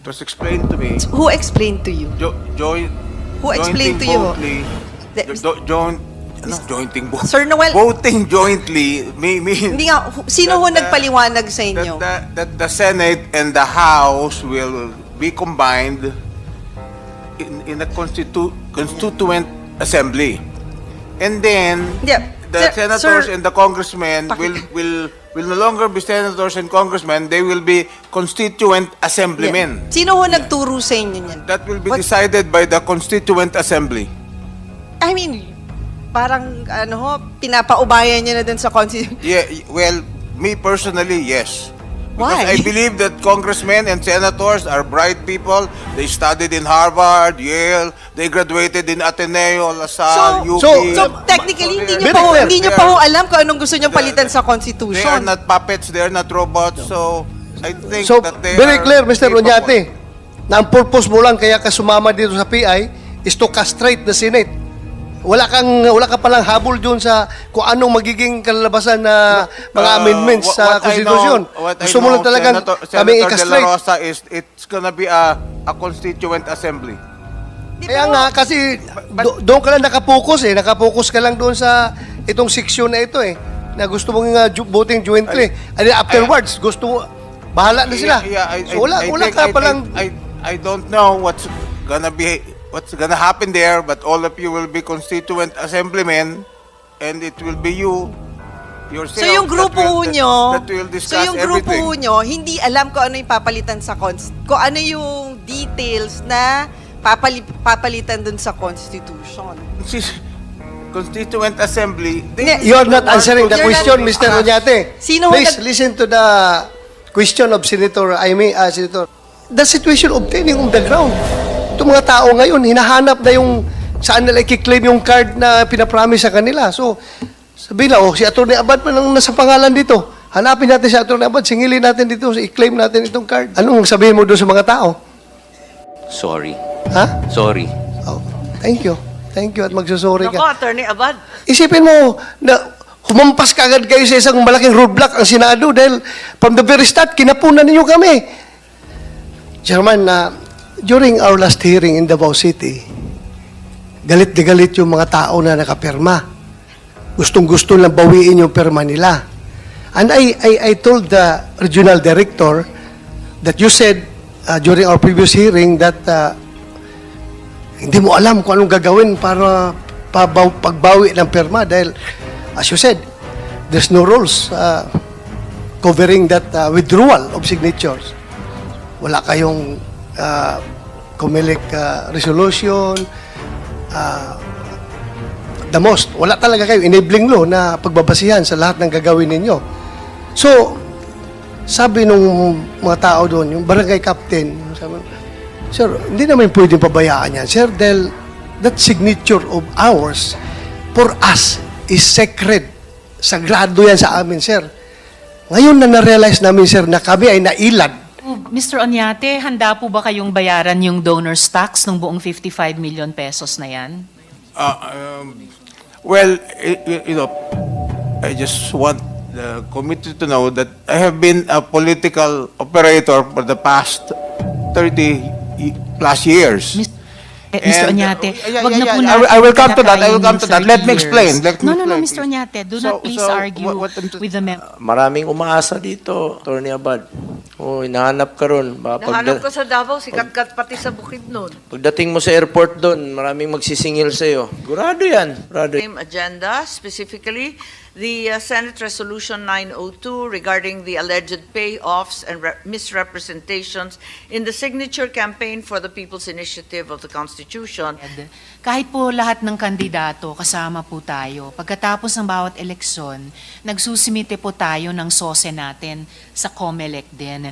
it was explained to me, Who explained to you? jo- join, Who explained to you? jointly, The- jo- jo- joint, ano, jointing bo- Sir Noel- voting jointly, may, may, Hindi nga, hu- sino ho That, nagpaliwanag sa inyo? that, that, that the Senate and the House will be combined in, in a constitu- constituent assembly. And then, Hindi, the sir- senators sir, and the congressmen will, will, will no longer be senators and congressmen, they will be constituent assemblymen. Sino ho nagturo sa inyo niyan? That will be What- decided by the constituent assembly. I mean, parang ano ho, pinapaubayan niyo na dun sa constitution. Yeah, y- well, me personally, yes. Why? Because I believe that congressmen and senators are bright people. They studied in Harvard, Yale, they graduated in Ateneo, LaSalle, So- UP. So- So, technically, hindi niyo Very pa ho, hindi niyo pa ho alam kung anong gusto niyong palitan sa They are constitution. not puppets, they are not robots, so I think So, that they very are clear, Mr. capable. Onyate, na ang purpose mo lang kaya ka sumama dito sa PI is to castrate the Senate. Wala kang wala ka palang habol doon sa kung anong magiging kalalabasan na mga Uh, amendments what- sa what I Konstitusyon. know- what I Gusto mo know, lang talagang Senator, kami Senator De La i-castrate. Rosa is it's gonna be a, a constituent assembly. Di Kaya nga, kasi do- doon ka lang nakapokus eh. Nakapokus ka lang doon sa itong section na ito eh. Na gusto mong uh, ju- voting jointly. And then afterwards, gusto mo, bahala na sila. Yeah, yeah, I, so wala, I, I wala think- ka I, palang... I, I, I don't know what's gonna be what's gonna happen there, but all of you will be constituent assemblymen, and it will be you yourself. So yung grupo that will, nyo, that, that will so discuss yung grupo everything. nyo, hindi alam kung ano yung papalitan sa cons, kung ano yung details na papali, papalitan dun sa constitution. Constituent assembly. Hindi, You are not answering the question, not- Mr. Ah. Onyate. Sino Please nag- listen to the question of Senator Aimee, uh, Senator. The situation obtaining on the ground. Itong mga tao ngayon, hinahanap na yung saan nila i-claim yung card na pinapromise sa kanila. So, sabihin lang, oh, si Atty. Abad pa lang nasa pangalan dito. Hanapin natin si Atty. Abad, singilin natin dito, i-claim natin itong card. Anong sabihin mo doon sa mga tao? Sorry. Ha? Sorry. Oh, thank you. Thank you at magsusorry ka. Nako, Attorney Abad. Isipin mo na humampas ka agad kayo sa isang malaking roadblock ang Senado dahil from the very start, kinapunan ninyo kami. Chairman, na during our last hearing in Davao City, galit na galit yung mga tao na nakapirma. Gustong-gusto lang bawiin yung perma nila. And I, I, I told the regional director that you said uh, during our previous hearing that uh, hindi mo alam kung anong gagawin para pabaw, pagbawi ng perma dahil, as you said, there's no rules uh, covering that uh, withdrawal of signatures. Wala kayong uh, COMELEC uh, resolution, uh, the most, wala talaga kayo enabling law na pagbabasihan sa lahat ng gagawin ninyo. So, sabi nung mga tao doon, yung barangay captain, sabi, Sir, hindi naman pwedeng pabayaan yan. Sir, dahil that signature of ours, for us, is sacred. Sagrado yan sa amin, sir. Ngayon na na-realize namin, sir, na kami ay nailad. Mr. Onyate, handa po ba kayong bayaran yung donor's tax ng buong 55 million pesos na yan? Uh, um, well, you know, I just want the committee to know that I have been a political operator for the past 30 y- plus years. Mis- Eh, Mr. And, Onyate, uh, yeah, wag yeah, na yeah, po I natin will- I will come to that. I will come to that. Let me 30 explain. Let me no, no, no, Mr. Onyate, do So- not please so, argue what- what I'm- with the mem- Maraming umaasa dito, Attorney Abad. O, hinahanap ka ron. Nahanap ko pagda- sa Davao, si Katkat pati sa bukid nun. pagdating mo sa airport doon, maraming magsisingil sa'yo. Gurado yan. Gurado same agenda, specifically the uh, Senate Resolution 902 regarding the alleged payoffs and re- misrepresentations in the signature campaign for the People's Initiative of the Constitution. Kahit po lahat ng kandidato, kasama po tayo. Pagkatapos ng bawat eleksyon, nagsusimite po tayo ng sose natin sa COMELEC din.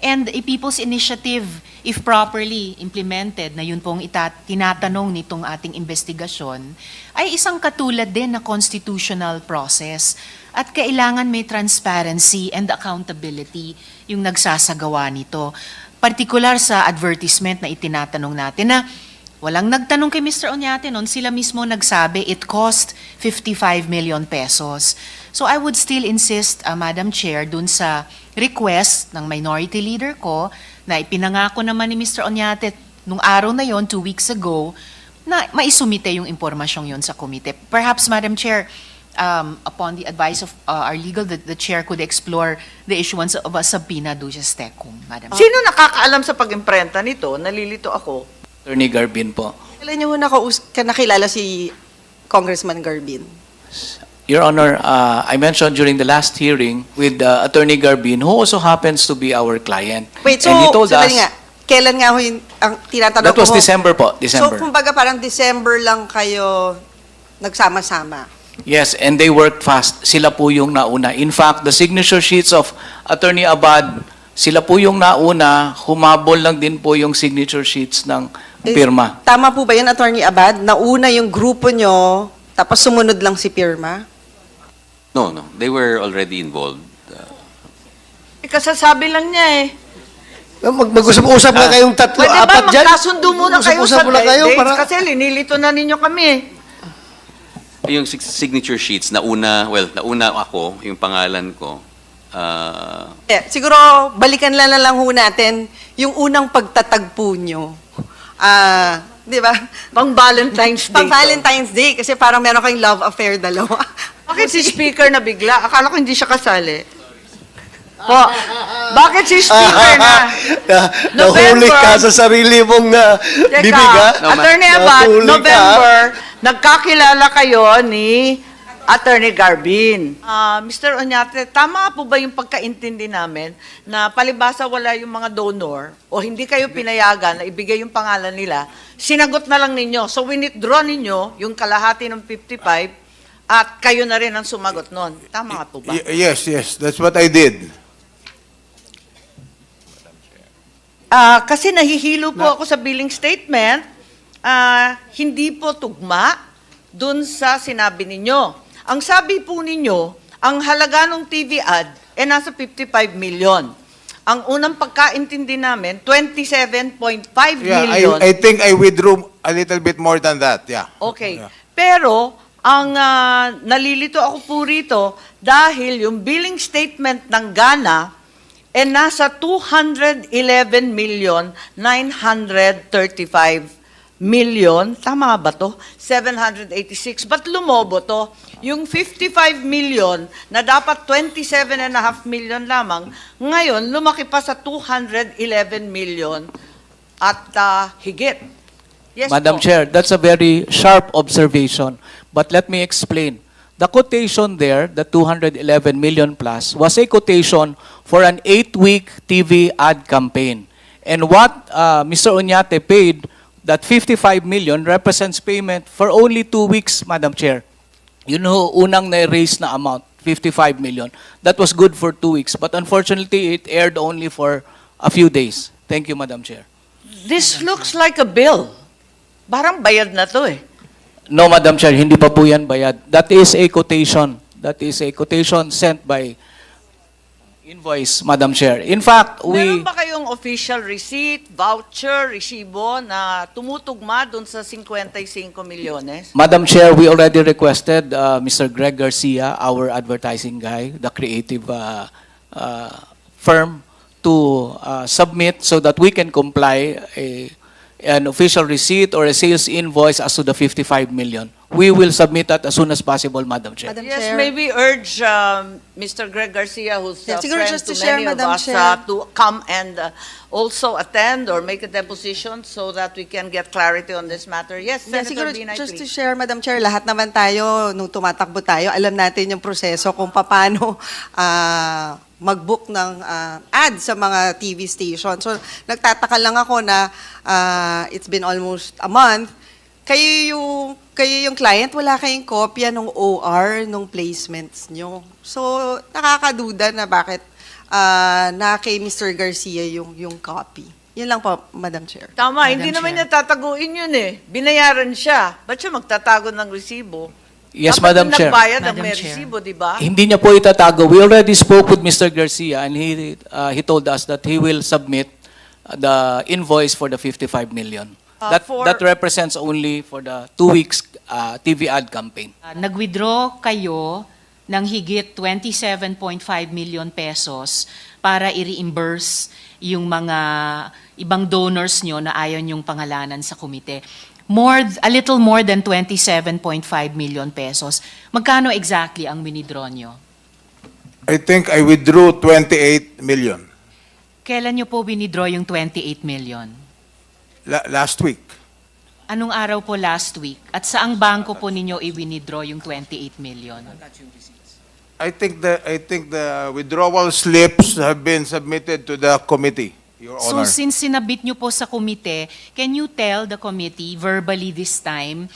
And a people's initiative, if properly implemented, na yun pong ita- tinatanong nitong ating investigasyon, ay isang katulad din na constitutional process. At kailangan may transparency and accountability yung nagsasagawa nito. Partikular sa advertisement na itinatanong natin na Walang nagtanong kay Mr. Onyate noon, sila mismo nagsabi it cost 55 million pesos. So I would still insist, uh, Madam Chair, dun sa request ng minority leader ko na ipinangako naman ni Mr. Onyate nung araw na yon, two weeks ago, na maisumite yung impormasyong yon sa komite. Perhaps, Madam Chair, um, upon the advice of uh, our legal, the, the chair could explore the issuance of a subpoena duces tecum, Madam Chair. Sino nakakaalam sa pag-imprenta nito? Nalilito ako. Attorney Garbin po. Kailan niyo ho nakaus- ka nakilala si Congressman Garbin? Your Honor, uh, I mentioned during the last hearing with uh, Attorney Garbin, who also happens to be our client. Wait, so, And he told us, sandali nga, kailan nga ho yung, ang tinatanong that was ko December po, So, December. kumbaga parang December lang kayo nagsama-sama. Yes, and they worked fast. Sila po yung nauna. In fact, the signature sheets of Attorney Abad, sila po yung nauna, humabol lang din po yung signature sheets ng Eh, pirma. Tama po ba yun, Attorney Abad? Nauna yung grupo nyo, tapos sumunod lang si Pirma? No, no. They were already involved. Uh, Eh, kasasabi lang niya eh. Mag- mag-usap-usap nga kayong tatlo, Pwede ba apat dyan. magkasundo muna kayo Mag-usap sa muna kayo dates? para... Kasi linilito na ninyo kami eh. yung sig- signature sheets, nauna, well, nauna ako, yung pangalan ko. Uh, Eh, siguro, balikan lang na lang ho natin yung unang pagtatagpo nyo. Ah, di ba? Pang Valentine's Day. Pang to. Valentine's Day, kasi parang meron kayong love affair dalawa. Bakit si speaker na bigla? Akala ko hindi siya kasali. Po, bakit si speaker na? Nahuli ka November. sa sarili mong uh, Teka, bibig, ha? Attorney Abad, Nahuli ka. November, nagkakilala kayo ni Attorney Garbin. Ah, Mr. Onyate, tama po ba yung pagkaintindi namin na palibasa wala yung mga donor o hindi kayo pinayagan na ibigay yung pangalan nila, sinagot na lang ninyo. So withdraw ninyo yung kalahati ng 55 at kayo na rin ang sumagot nun. Tama po ba? Y- yes, yes, that's what I did. Ah, kasi nahihilo po ako sa billing statement. Ah, hindi po tugma dun sa sinabi ninyo. Ang sabi po ninyo, ang halaga ng TV ad ay nasa 55 million. Ang unang pagkaintindi namin, 27.5 Yeah, million. I, I think I withdrew a little bit more than that, yeah. Okay. Yeah. Pero, ang ah, nalilito ako po rito dahil yung billing statement ng Ghana ay nasa 211 million 935 million. Tama ba to? 786. Ba't lumobo to? Yung 55 million na dapat 27 and a half million lamang, ngayon lumaki pa sa 211 million at ah, higit. Yes Madam po. Chair, that's a very sharp observation. But let me explain. The quotation there, the 211 million plus, was a quotation for an eight-week TV ad campaign. And what uh, Mr. Oñate paid, that 55 million, represents payment for only two weeks, Madam Chair. Yun ho, unang na-raise na amount, 55 million. That was good for two weeks. But unfortunately, it aired only for a few days. Thank you, Madam Chair. This looks like a bill. Parang bayad na to eh. No, Madam Chair, hindi pa po yan bayad. That is a quotation. That is a quotation sent by invoice, Madam Chair. In fact, Meron we, ba kayong official receipt, voucher, resibo na tumutugma dun sa 55 milyones? Madam Chair, we already requested uh, Mr. Greg Garcia, our advertising guy, the creative uh, uh, firm, to uh, submit so that we can comply a, an official receipt or a sales invoice as to the 55 million. We will submit that as soon as possible, Madam Chair. Madam Yes, Chair. maybe urge um, Mr. Greg Garcia, who's Yeah, a siguro friend just to to share, many of Madam us, Chair. uh, to come and uh, also attend or make a deposition so that we can get clarity on this matter. Yes, Yeah, Senator siguro, Binay, just to please. share, Madam Chair, lahat naman tayo, nung tumatakbo tayo, alam natin yung proseso kung paano ah, mag-book ng ah, ad sa mga TV station. So, nagtataka lang ako na ah, it's been almost a month, kayo yung, kayo yung client, wala kayong kopya ng OR, nung placements nyo. So, nakakaduda na bakit ah, na kay Mr. Garcia yung, yung copy. Yun lang po, Madam Chair. Tama, Madam hindi naman Chair. niya tataguin yun eh. Binayaran siya. Ba't siya magtatago ng resibo? Yes, Dapat Madam yung Chair. nagbayad ang Madam may Chair. resibo, di ba? Hindi niya po itatago. We already spoke with Mr. Garcia and he uh, he told us that he will submit the invoice for the 55 million. Uh, That, for- that represents only for the two weeks uh, TV ad campaign. Uh, nag-withdraw kayo ng higit 27.5 million pesos para i-reimburse yung mga ibang donors nyo na ayaw yung pangalanan sa komite. More, a little more than 27.5 million pesos. Magkano exactly ang winidraw nyo? I think I withdrew 28 million Kailan nyo po winidraw yung 28 million? la- last week. Anong araw po last week? At saang bangko po ninyo i-withdraw yung 28 million? I think the I think the withdrawal slips have been submitted to the committee, Your So Honor. since sinabit nyo po sa komite, can you tell the committee verbally this time,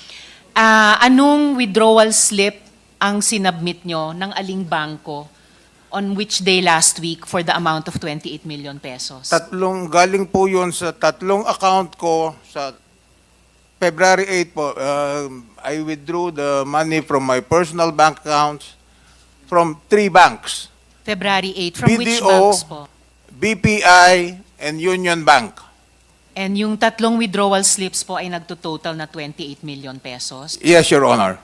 ah, anong withdrawal slip ang sinabmit nyo ng aling bangko on which day last week for the amount of 28 million pesos? Tatlong galing po 'yun sa tatlong account ko sa February 8 po. um, I withdrew the money from my personal bank accounts from three banks, February 8, from which BDO. banks po? BPI and Union Bank. And yung tatlong withdrawal slips po ay nagtototal na 28 million pesos. Yes, Your Honor.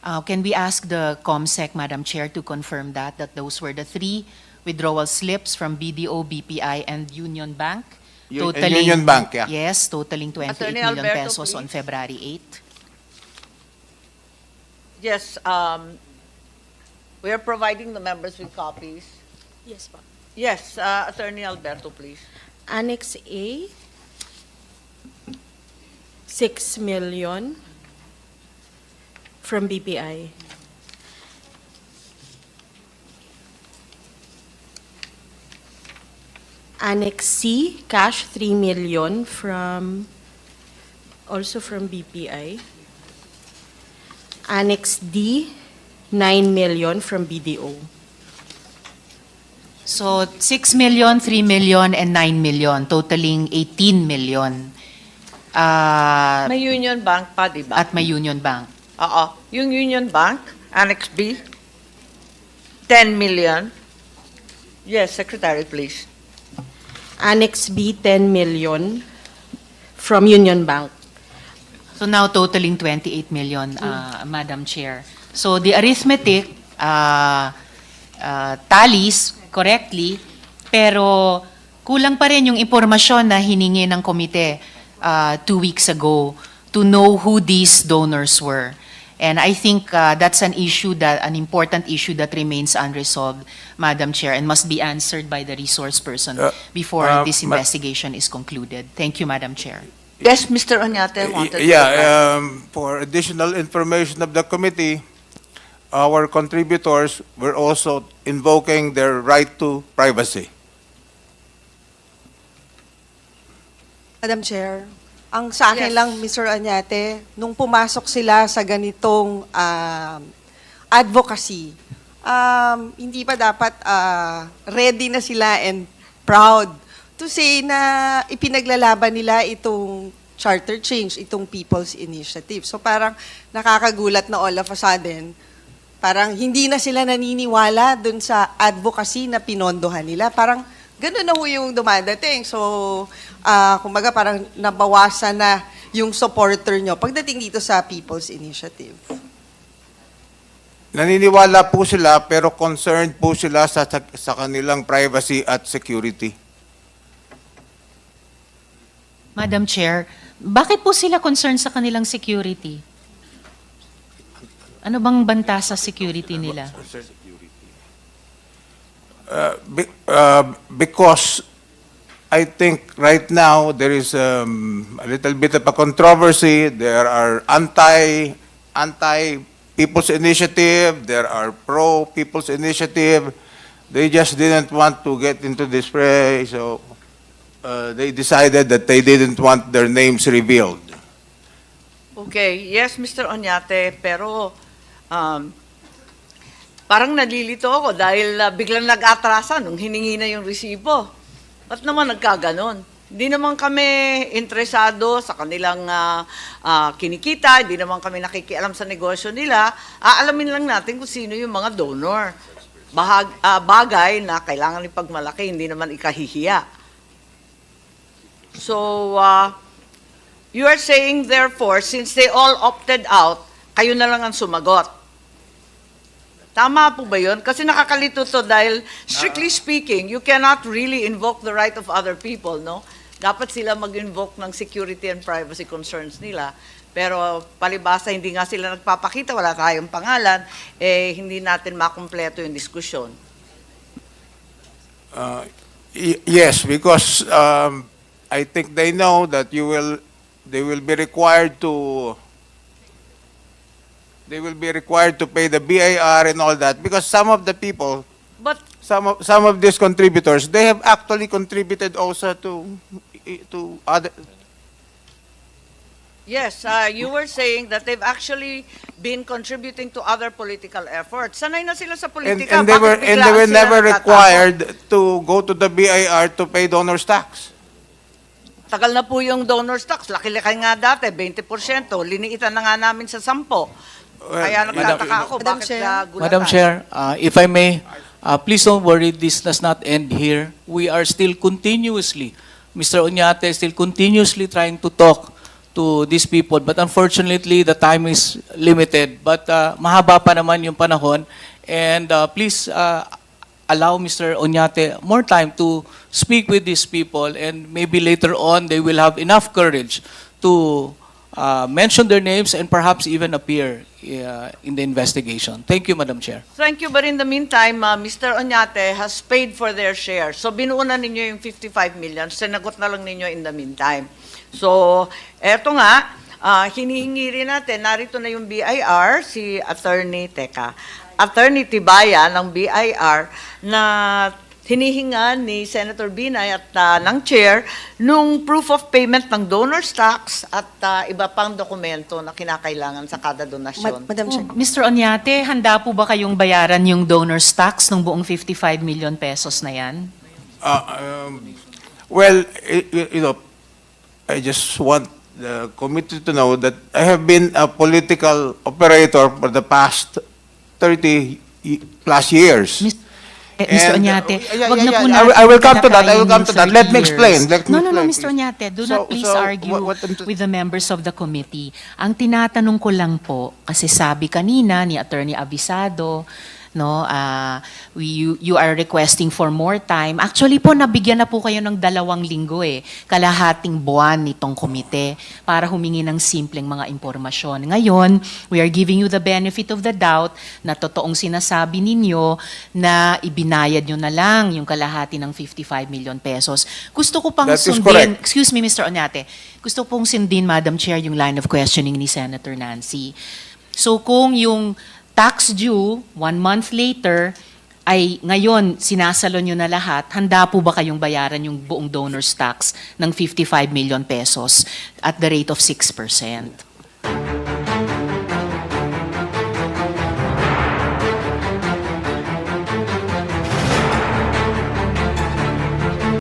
Uh, Can we ask the COMSEC, Madam Chair, to confirm that, that those were the three withdrawal slips from BDO, BPI, and Union Bank? Yun- and Union Bank, yeah. Yes, totaling 28 Attorney million Alberto, pesos on please. February 8. Yes, um, we are providing the members with copies. Yes po. Yes, uh, Attorney Alberto, please. Annex A, 6 million from BPI. Annex C, cash 3 million from, also from BPI. Annex D, 9 million from BDO. So 6 million, 3 million, and 9 million, totaling 18 million. Uh, May Union Bank pa, di ba? at may Union Bank. Oo. Yung Union Bank, Annex B, 10 million. Yes, Secretary, please. Annex B, 10 million from Union Bank. So now totaling 28 million, uh, Madam Chair. So the arithmetic uh, uh, tallies correctly, pero kulang pa rin yung impormasyon na hiningi ng komite uh, two weeks ago to know who these donors were. And I think uh, that's an issue that, an important issue that remains unresolved, Madam Chair, and must be answered by the resource person Uh, before uh, this ma- investigation is concluded. Thank you, Madam Chair. Yes, Mr. Oñate wanted to. Yeah, um, for additional information of the committee, our contributors were also invoking their right to privacy. Madam Chair, ang sa akin Yes. lang, Mr. Anyate, nung pumasok sila sa ganitong um, advocacy, um, hindi pa dapat ah, ready na sila and proud to say na ipinaglalaban nila itong charter change, itong People's Initiative. So parang nakakagulat na all of a sudden, parang hindi na sila naniniwala dun sa advocacy na pinondohan nila. Parang ganun na ho yung dumadating. So, ah, kumbaga parang nabawasan na yung supporter nyo pagdating dito sa People's Initiative. Naniniwala po sila pero concerned po sila sa, sa kanilang privacy at security. Madam Chair, bakit po sila concerned sa kanilang security? Ano bang banta sa security nila? Uh, be- uh, because I think right now there is um, a little bit of a controversy. There are anti anti People's Initiative. There are pro People's Initiative. They just didn't want to get into this fray, so uh, they decided that they didn't want their names revealed. Okay, yes, Mr. Oñate, pero um, parang nalilito ako dahil uh, biglang nag-atrasa nung hiningi na yung resibo. Ba't naman nagkaganon? Hindi naman kami interesado sa kanilang ah, ah, kinikita, hindi naman kami nakikialam sa negosyo nila. Aalamin lang natin kung sino yung mga donor. Bahag, ah, bagay na kailangan ipagmalaki, hindi naman ikahihiya. So, ah, You are saying therefore, since they all opted out, kayo na lang ang sumagot. Tama po ba yun? Kasi nakakalito to dahil strictly speaking, you cannot really invoke the right of other people, no? Dapat sila mag-invoke ng security and privacy concerns nila. Pero palibasa, hindi nga sila nagpapakita, wala tayong pangalan, eh hindi natin makumpleto yung diskusyon. Uh, Yes, because um, I think they know that you will, they will be required to, they will be required to pay the BIR and all that, because some of the people, But some of, some of these contributors, they have actually contributed also to, to other, Yes, uh, you were saying that they've actually been contributing to other political efforts. Sanay na sila sa and, politika. and they bakit were, and they biglaan were sila never required to go to the BIR to pay donor's tax. Tagal na po yung donor's tax. Laki-laki nga dati, 20%. Liniitan na nga namin sa 10. Kaya nagtataka ako, Madam bakit Chair. nagulatan? Madam Chair, uh, if I may, uh, please don't worry, this does not end here. We are still continuously, Mr. Oñate is still continuously trying to talk to these people, but unfortunately, the time is limited. But uh, mahaba pa naman yung panahon, and uh, please uh, allow Mr. Oñate more time to speak with these people, and maybe later on, they will have enough courage to uh, mention their names and perhaps even appear uh, in the investigation. Thank you, Madam Chair. Thank you, but in the meantime, uh, Mr. Oñate has paid for their share. So binuuna ninyo yung 55 million, sinagot na lang ninyo in the meantime. So, eto nga, ah, hinihingi rin natin, narito na yung BIR, si Attorney, teka, Attorney Tibaya ng BIR na hinihinga ni Senator Binay at ah, ng chair nung proof of payment ng donor's tax at ah, iba pang dokumento na kinakailangan sa kada donasyon. Ma- Madam Chair. Oh, Mr. Onyate, handa po ba kayong bayaran yung donor's tax ng buong 55 million pesos na yan? Uh, um, well, you know, I just want the committee to know that I have been a political operator for the past 30 y- plus years. Mis- Eh, Mr. And, uh, Oñate, yeah, wag yeah, na po yeah. I natin will- I will come to that. I will come to that. Let 30 me explain. years. Let me no, no, no, explain, Mr. please. Oñate, do So- not please so, argue what- what I'm- with the members of the committee. Ang tinatanong ko lang po, kasi sabi kanina ni Attorney Abisado, no, ah, we, you, you are requesting for more time. Actually po, nabigyan na po kayo ng dalawang linggo eh, kalahating buwan nitong komite para humingi ng simpleng mga impormasyon. Ngayon, we are giving you the benefit of the doubt na totoong sinasabi ninyo na ibinayad nyo na lang yung kalahati ng 55 million pesos. Gusto ko pang That sundin, excuse me Mr. Oñate, gusto pong sundin Madam Chair yung line of questioning ni Senator Nancy. So kung yung tax due one month later ay ngayon sinasalo nyo na lahat, handa po ba kayong bayaran yung buong donor's tax ng 55 million pesos at the rate of 6%?